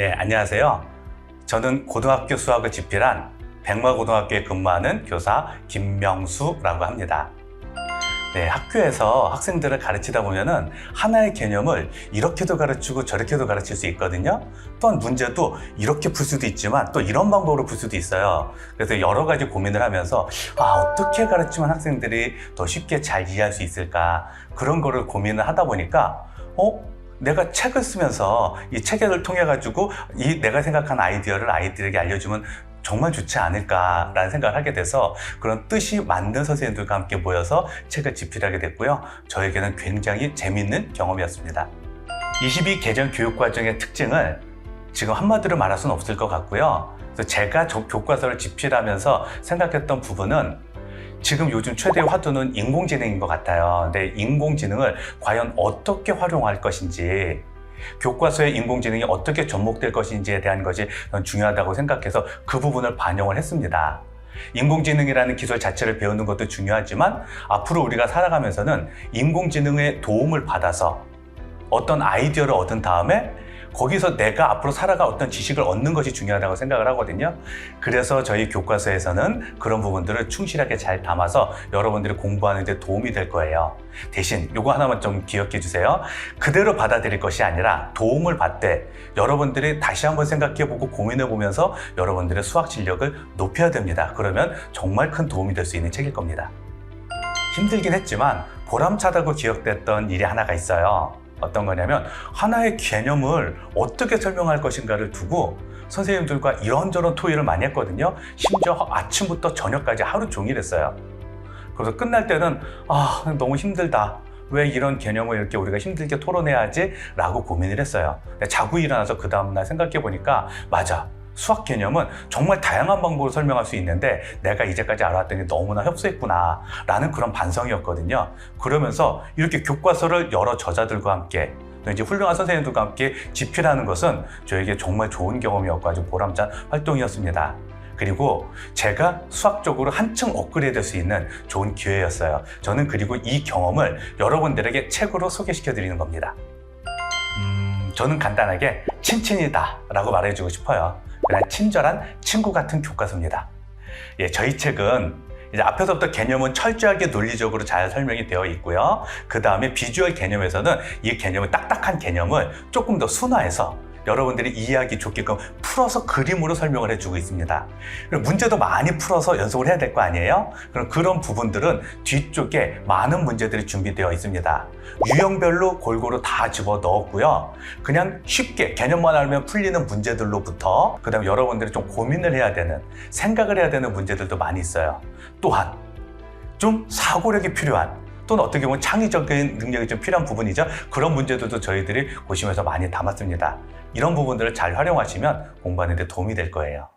네, 안녕하세요. 저는 고등학교 수학을 집필한 백마고등학교에 근무하는 교사 김명수라고 합니다. 네, 학교에서 학생들을 가르치다 보면은 하나의 개념을 이렇게도 가르치고 저렇게도 가르칠 수 있거든요. 또한 문제도 이렇게 풀 수도 있지만 또 이런 방법으로 풀 수도 있어요. 그래서 여러 가지 고민을 하면서 아, 어떻게 가르치면 학생들이 더 쉽게 잘 이해할 수 있을까 그런 거를 고민을 하다 보니까 어? 내가 책을 쓰면서 이 책을 통해 가지고 이 내가 생각한 아이디어를 아이들에게 알려주면 정말 좋지 않을까라는 생각을 하게 돼서 그런 뜻이 맞는 선생님들과 함께 모여서 책을 집필하게 됐고요. 저에게는 굉장히 재밌는 경험이었습니다. 22 개정 교육 과정의 특징을 지금 한마디로 말할 수는 없을 것 같고요. 그래서 제가 저 교과서를 집필하면서 생각했던 부분은 지금 요즘 최대 화두는 인공지능인 것 같아요. 근데 인공지능을 과연 어떻게 활용할 것인지 교과서에 인공지능이 어떻게 접목될 것인지에 대한 것이 중요하다고 생각해서 그 부분을 반영을 했습니다. 인공지능이라는 기술 자체를 배우는 것도 중요하지만 앞으로 우리가 살아가면서는 인공지능의 도움을 받아서 어떤 아이디어를 얻은 다음에 거기서 내가 앞으로 살아가 어떤 지식을 얻는 것이 중요하다고 생각을 하거든요. 그래서 저희 교과서에서는 그런 부분들을 충실하게 잘 담아서 여러분들이 공부하는 데 도움이 될 거예요. 대신 요거 하나만 좀 기억해 주세요. 그대로 받아들일 것이 아니라 도움을 받되 여러분들이 다시 한번 생각해 보고 고민해 보면서 여러분들의 수학 실력을 높여야 됩니다. 그러면 정말 큰 도움이 될 수 있는 책일 겁니다. 힘들긴 했지만 보람차다고 기억됐던 일이 하나가 있어요. 어떤 거냐면 하나의 개념을 어떻게 설명할 것인가를 두고 선생님들과 이런저런 토의를 많이 했거든요. 심지어 아침부터 저녁까지 하루 종일 했어요. 그래서 끝날 때는 아 너무 힘들다. 왜 이런 개념을 이렇게 우리가 힘들게 토론해야지? 라고 고민을 했어요. 자고 일어나서 그 다음날 생각해 보니까 맞아. 수학 개념은 정말 다양한 방법으로 설명할 수 있는데 내가 이제까지 알았던 게 너무나 협소했구나 라는 그런 반성이었거든요. 그러면서 이렇게 교과서를 여러 저자들과 함께 또 이제 훌륭한 선생님들과 함께 집필하는 것은 저에게 정말 좋은 경험이었고 아주 보람찬 활동이었습니다. 그리고 제가 수학적으로 한층 업그레이드 될 수 있는 좋은 기회였어요. 저는 그리고 이 경험을 여러분들에게 책으로 소개시켜 드리는 겁니다. 음, 저는 간단하게 친친이다 라고 말해주고 싶어요. 그냥 친절한 친구 같은 교과서입니다. 예, 저희 책은 이제 앞에서부터 개념은 철저하게 논리적으로 잘 설명이 되어 있고요. 그 다음에 비주얼 개념에서는 이 개념을 딱딱한 개념을 조금 더 순화해서 여러분들이 이해하기 좋게끔 풀어서 그림으로 설명을 해주고 있습니다. 문제도 많이 풀어서 연속을 해야 될 거 아니에요? 그럼 그런 부분들은 뒤쪽에 많은 문제들이 준비되어 있습니다. 유형별로 골고루 다 집어 넣었고요. 그냥 쉽게 개념만 알면 풀리는 문제들로부터 그다음 에 여러분들이 좀 고민을 해야 되는 생각을 해야 되는 문제들도 많이 있어요. 또한 좀 사고력이 필요한 또는 어떻게 보면 창의적인 능력이 좀 필요한 부분이죠. 그런 문제들도 저희들이 보시면서 많이 담았습니다. 이런 부분들을 잘 활용하시면 공부하는 데 도움이 될 거예요.